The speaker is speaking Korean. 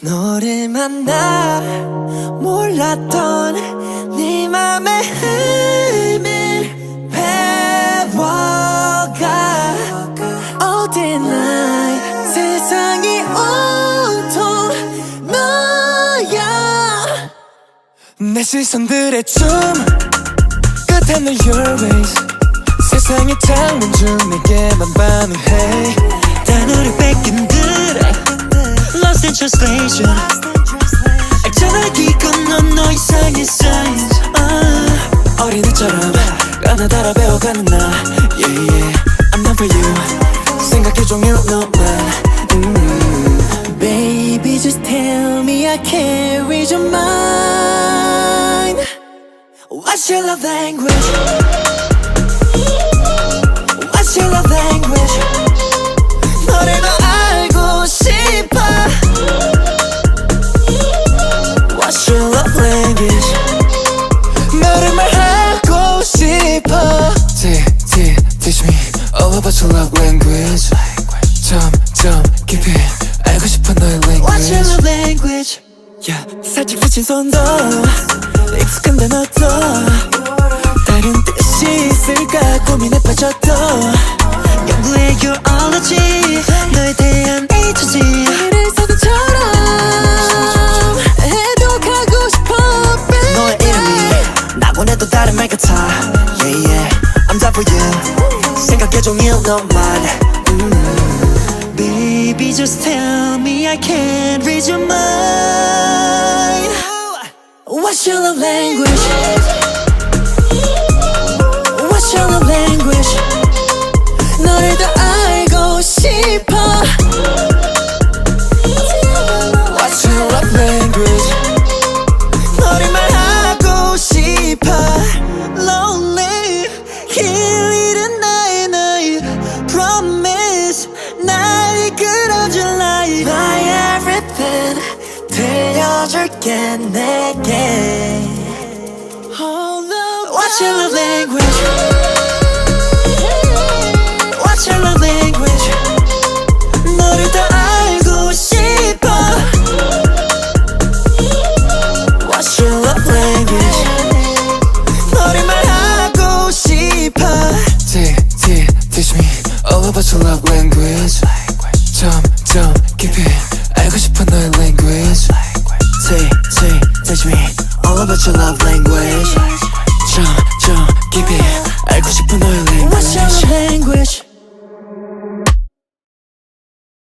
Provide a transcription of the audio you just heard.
너를 만나 몰랐던 네 맘의 힘을 배워가 All 세상이 온통 너야. 내 시선들의 춤 끝에는 your ways 세상의 창문 중 내게만 반응해 translation 알잖아 기건 넌너 이상의 signs 아, 어린애처럼 까나달아 배워가는 나 Yeah yeah I'm not for you 생각해 종일 너만 음. Baby just tell me I can't read your mind What's your love language? All about your love language 점점 깊이 알고 싶어 너의 language What's your love language? Yeah, 살짝 스친 손도 익숙한데 너도 다른 뜻이 있을까 고민에 빠져도 연구해 your ology 너에 대한 H지 종일 너만 음. Baby just tell me I can't read your mind What's your love language? 줄게 내게 What's your love language? What's your love language? 너를 더 알고 싶어 What's your love language? 너를 말하고 싶어 T, T, teach me all about your love language 점점 깊이 알고 싶어 너 Say, teach me all about your love language. Jump, jump, keep it.